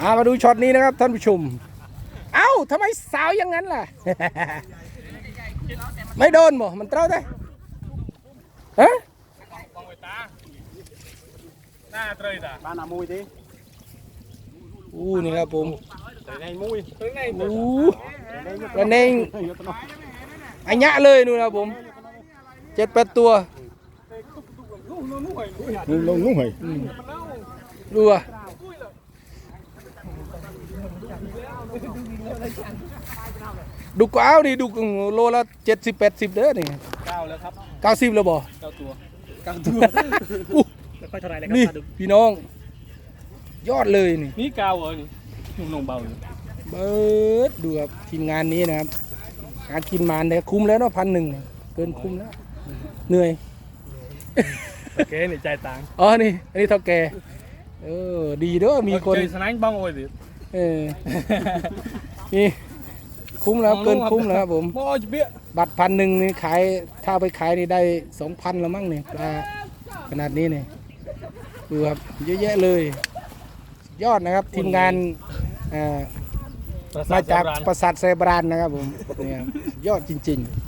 อ่ามาดูช็อตนี้นะครับท่านผู้ชม เอ้าทำไมสาวอย่างนั้นล่ะ ไม่โดนบ่ มันเต้าได้ฮะหน้าเตยตาบ้านอามุยดิอู้นี่ครับผมในมุยอู้ระเนงอันยะเลยนู่นนะครับผมเจ็ดแปดตัวลงนุ่งเหยดูอะ ดุกก็เอาดิดุกโลละเจ็ดสิบแปดสิบเด้อนี่เก้าแล้วครับเก้าสิบแล้วบ่เก้าตัวเก้าตัวไม่ค่อยเท่าไรเลยคนี่รับพี่น้อง ยอดเลยนี่นี่เก้าเหรอนี่นุ่งนงเบาอยู่เบิร์ดดูครับทีมงานนี้นะครับการกินมานเนี่ยคุ้มแล้วเนาะพันหนึ่งเนี่ยเกินคุ้มแล้วเหนื่อยโอเคนี่ใจตังอ๋อนี่อันนี้เท่าแกเออดีเด้อมีคนเจอสนามบ้องโอ้ยดิ เออนี่คุ้มแล้วเกินคุ้มแล้วครับผมโอ้ยเบี้ยบัตรพันหนึ่งนี่ขายถ้าเอาไปขายนี่ได้สองพันแล้วมั้งเนี่ยปลาขนาดนี้เนี่ยดูครับเยอะแยะเลย ยอดนะครับทีมงานอ่ามาจากปราสาทไซบรานนะครับผมเนี่ยยอดจริง ๆ